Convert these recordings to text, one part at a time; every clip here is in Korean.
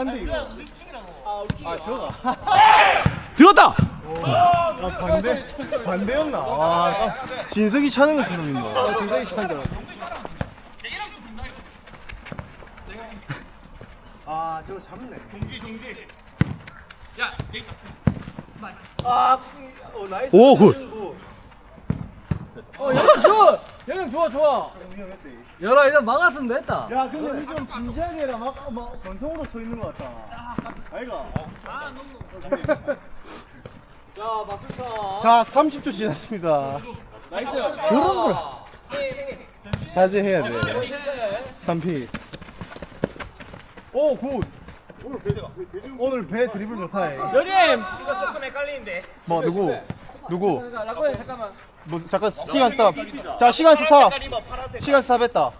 한데 이거. 아 저가. 들었다. 아 반대 반대였나? 아 깜- 진석이 차는 것처럼 있네. 진성이 시간대. 아 저거 잡네. 종지 종지. 야 아, 이- 어 나이스. 오, 굿. 어, 연영 좋아. 연영 좋아, 좋아. 위험했대. 열아, 일단 막았으면 됐다. 야 근데 우리 좀 진지하게 해라. 막, 막 건성으로 서 있는 것 같다. 아이가. 자, 마술사. 자 30초 지났습니다. 나이스. 저런 걸. 자제해야 돼. 3피. 오 굿. 오늘 배 드리블 좋다. 연임. 뭐 누구? 누구? 라코야, 잠깐만. 뭐 잠깐 시간 스탑. 자 시간 스탑. 시간 스탑 했다.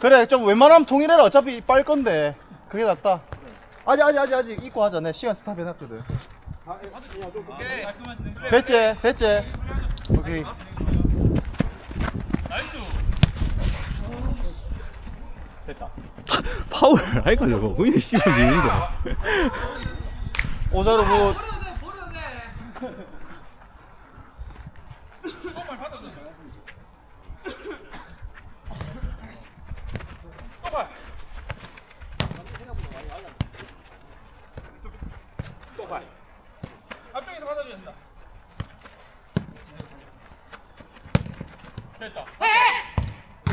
그래 좀 웬만하면 통일해라. 어차피 빨 건데. 그게 낫다. 아직 아직 아직 아직 입고 하자. 내 시간 스탑 해놨거든. 됐지 됐지. 오케이. 파울 아이가 저거 그냥 씨발 미는다. 오자로 뭐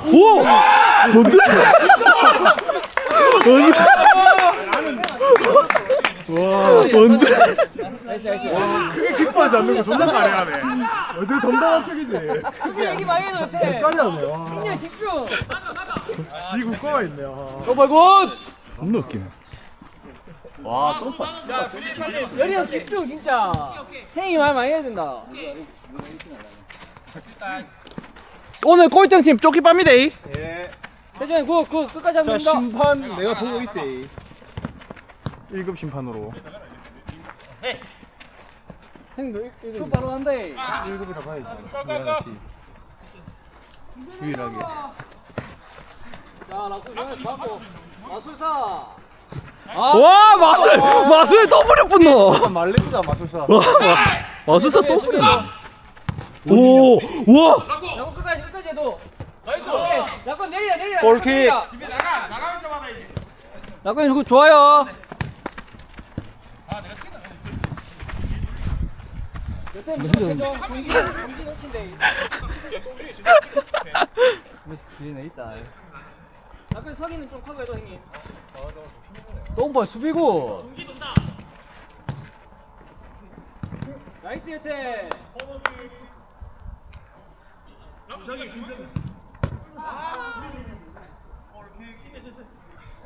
오! 뭔데? 뭔데? 와, 뭔데? 나이스. 그게 기뻐하지 않는 거 존나 까리하네. 어떻게 덤덤한 척이지. 크게 얘기 많이 해도 돼. 까리하네. 와. 승리에 집중. 지 국가가 있네. 아. 오발 굿. 겁나 웃기네. 와, 똥파. 연이 형 집중, 진짜. 행이 말 많이 해야 된다. 오늘 꼴등 팀 쪼끼 빠입니다. 예. 대전이 굿, 굿. 끝까지 자 하면 된다. 심판 내가 보고 있대. 1급 심판으로. 형도 슛 바로 한대. 1급이라 봐야지. 미안하지. 유일하게. 자, 라코 연을 받고. 마술사. 아, 와, 마술, 마술 더블 분노. 약간 말렙니다 마술사. 와, 마술사 또 뿌린다. 오, 와. 라코 끝까지, 끝까지 해도. 나이스. 라코 내리라, 내리라. 골킥. 집에 나가, 나가면서 받아야지. 라코 형 좋아요. 정신 정신 놓친대. 뒤에 있다. 아까 서기는 좀 커버해도 형님. 똥발 수비고. 나이스 여태.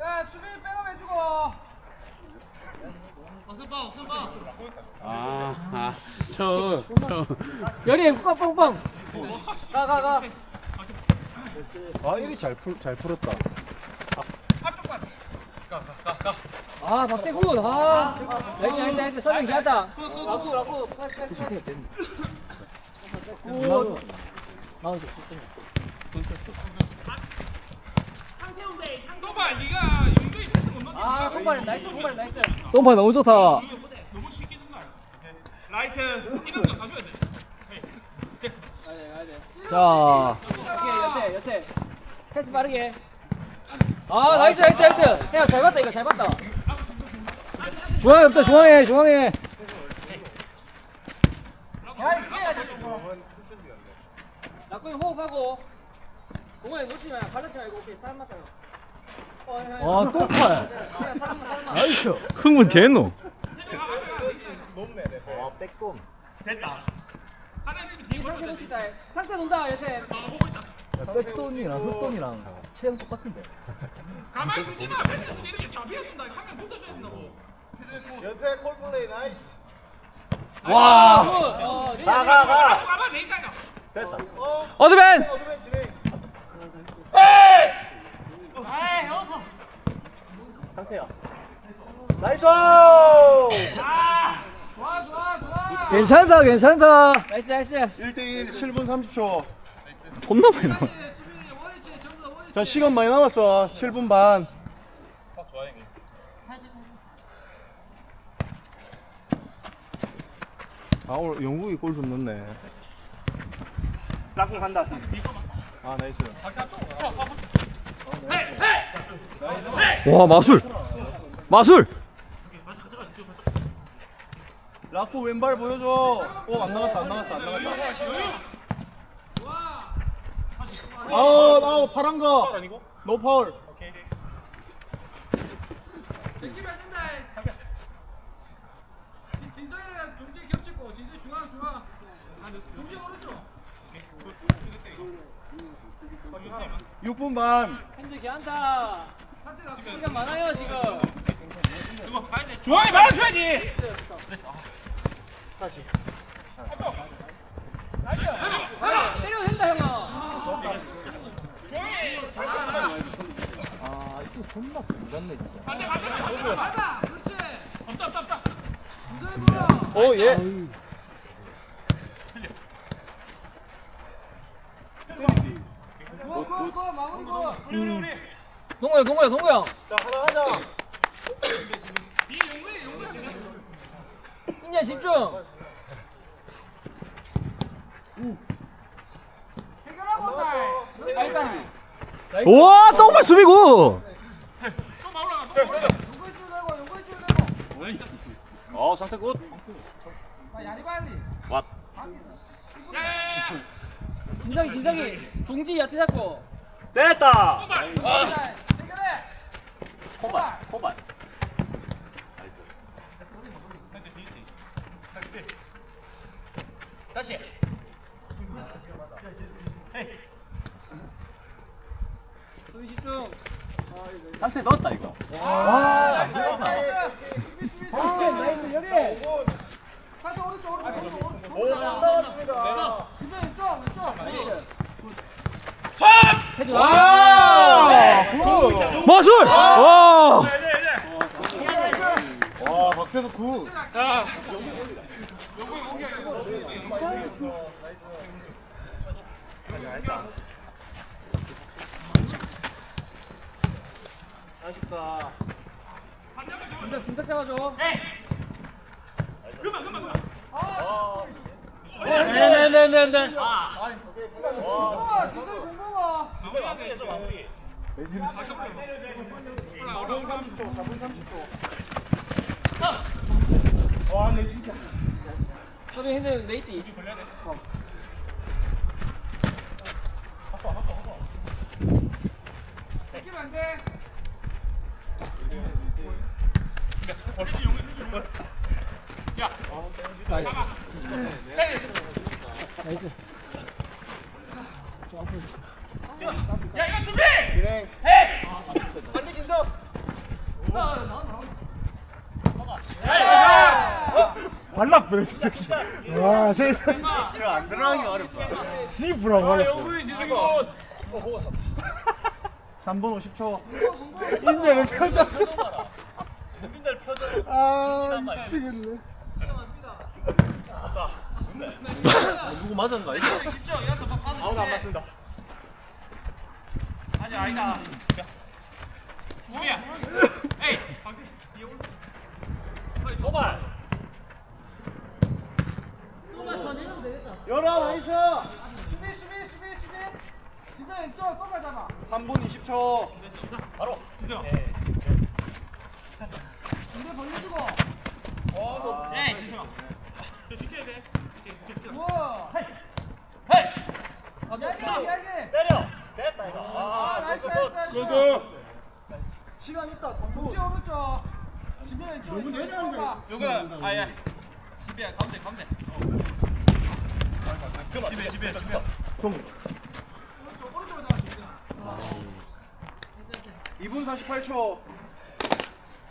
야 수비 백업 해주고. 아, 아, 저, 저. 열이 뻥뻥뻥. 가가 가. 아 이게 잘풀 잘 풀었다. 아 박대구 아. 나이스 나이스 나이스. 서빙 잘했다. 라쿠 라쿠 굿 마우스 또봐 네가 윤도희 패스 못 넣는 아 공발 나이스 공발 나이스. 똥파 너무 좋다. 너무 쉽게 준다 라이트. 이런 거 가져야 돼. 됐어. 자, 오케이 여태 여태. 패스 빠르게. 아 나이스 나이스 나이스. 야잘 봤다 이거 잘 봤다 중앙에 없다. 중앙에 중앙에 형 호흡하고. 놓치지 마요. 가르치 말고 오케이 사람 맞아요. 아, 똥파. 그냥 사람 사람 나이스. 흥분 개노. 하나 있으면 뒤에 상태 놓치다 상태 논다 여태 백돈이랑 흑돈이랑 체형 똑같은데. 가만히 두지 마. 패스 주고 이렇게 답이야 준다. 하면 붙어줘야 된다고 연태 콜플레이 나이스. 와. 가, 가, 가. 가만 내니까 어드벤. 어드벤 진행. 좋아, 좋아, 좋아. 괜찮다, 괜찮다. 나이스, 나이스. 1대1 7분 30초. 존나 많이 나와. 자 시간 많이 남았어. 7분 반. 아 오늘 영국이 골 좀 넣네. 락공 간다. 아 나이스. 와 마술! 마술! 라코 왼발 보여줘. 오안 나갔다 안 나갔다 안 나갔다. 아웃 아웃 파란 거? 노 파울. 챙기면 안 된다. 진서이랑 6분 반 핸들 개한다. 사태가 시간 많아요 지금. 중앙에 말아줘야지. 때려도 된다 형아. 아 이거 존나 불같네 진짜 받아. 그렇지. 없다 없다 없다. 진서이 불어. 오예 고고고 마무리 고. 우리 우리 우리. 동호 형 동호 형 동호 형. 자 하나 하자. 인자 집중. 해결하고 살. 빨리. 우와 똥발 수비구. 어 상태 굿아 야리 빨리. 왓 야야야. 진상이 진상이 종지 야트 잡고. 됐다 해결해. 호발 호발 다시. 수비 집중. 상태 넣었다 이거 와 나이스 여리. 5분 카드 오른쪽 오른쪽 오른쪽. 5분 남았습니다 집중 왼쪽 왼쪽. 헤드. 와 굿! 마술 와 이제 이제. 와 박태석 굿 자. 아쉽다 진짜 진짜 잡아줘. 그만 그만 그만. 네네네네네 어, 진짜 공부가. 마무리해야 돼. 좀 마무리. 4분 30초 4분 30초 와 내 진짜 서빈 핸들 레이티. 뺏기면 안 돼. 어린이 용구 생기고. 야. 나이스. 야 이거 수비. 진행. 반대 진석. 보내 저 새끼 와 세상 안 들어가기 어렵다. 지브라고 어렵다. 용구이 지금 3분 50초. 인내를 펴자. 아 미치겠네 어, 누구 맞았나 이거 아무도 안 맞습니다. 아니 아니다. 수비야. 에이. 방패. 이게 올. 도발. 열아 나이스 수비 수비 수비 수비. 집에 왼쪽 똑같 잡아. 3분 20초 바로. 진짜. 근데 벌려주고. 에이 진짜. 저 시켜야 돼. 이렇게, 이렇게, 이렇게. 우와. 이야기 이야기. 때려 됐다 이거 아 나이스 나이스 나이스. 시간 있다 오른쪽 3분 오른쪽. 집에 왼쪽. 너무 내려앉아 왼쪽 요거 아야. 집이야 가운데 가운데. 그만. 집에 집에 집에. 좀 오른쪽 오른쪽으로 잡아. 2분 48초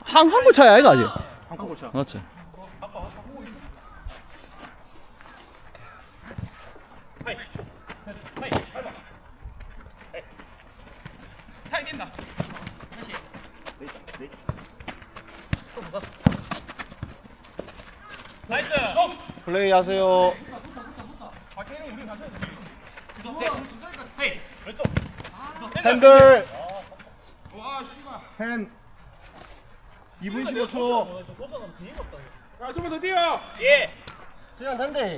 한 한골 차이 아이가 아직 차이 뛴다. 다시. 나이스. 플레이 하세요 박혜영 우리 가자. 주소. 네. 헤이. 왼쪽. 핸들 와 씨발. 핸 2분 15초. 자, 좀만 더 뛰어. 예. 시간 된대.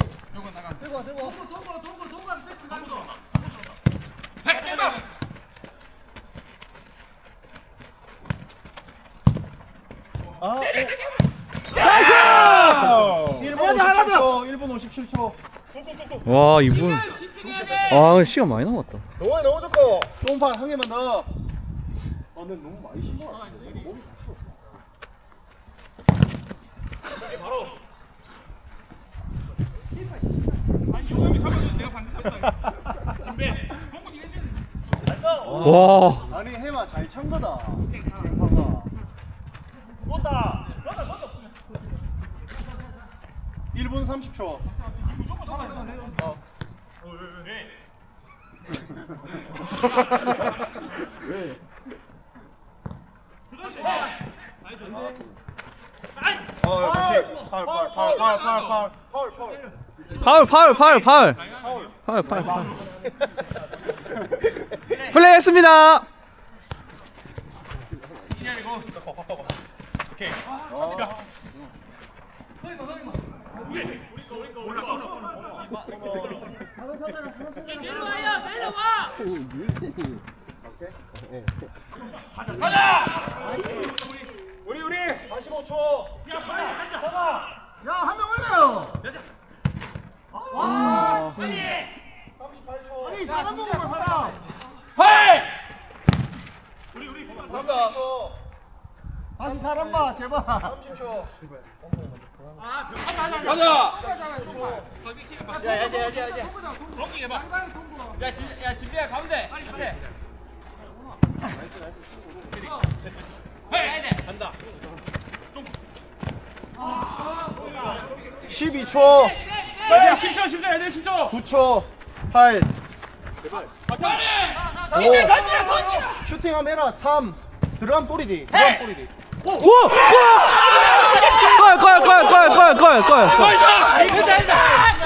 아, 오. 나이스! 1분 57초. 1분 57초. 와 이분 아 시간 많이 남았다 너무 너무 좋고. 똥발 한 개만 더. 아, 근데 너무 많이 같은데. 몸이 다쳐. 아니, 용감이 잡아줘. 내가 반대 잡다. 진배. 동훈이 이랬지. 와 아니 해마 잘 찬 거다. 갱파가. 못다. 너다. 1분 30초. 파울, 파울, 파울, 파울, 파울, 파울. 파울, 플레이했습니다. 이 년이고. 오케이. 우리 우리. 45초. 야, 빨리 한다. 야, 한 명 올려요. 와. 빨리. 38초. 아니, 사람 보고 봐, 사람. 빨리. 우리 우리. 30초. 다시 사람 봐, 제발. 30초. 가자. 30초. 야, 야지, 야지, 야지. 럭킹 해봐. 야, 진, 야, 진비야 가운데. 앞에. 헤이. 간다. 12초. 야, 10초, 10초, 애들 10초. 9초. 8. 빨리. 5. 던지라, 던지라. 슈팅 하면 해라. 3. 들어간 볼이디. 들어간 볼이디. 우와 快快快快快快快！快上！快上！快上！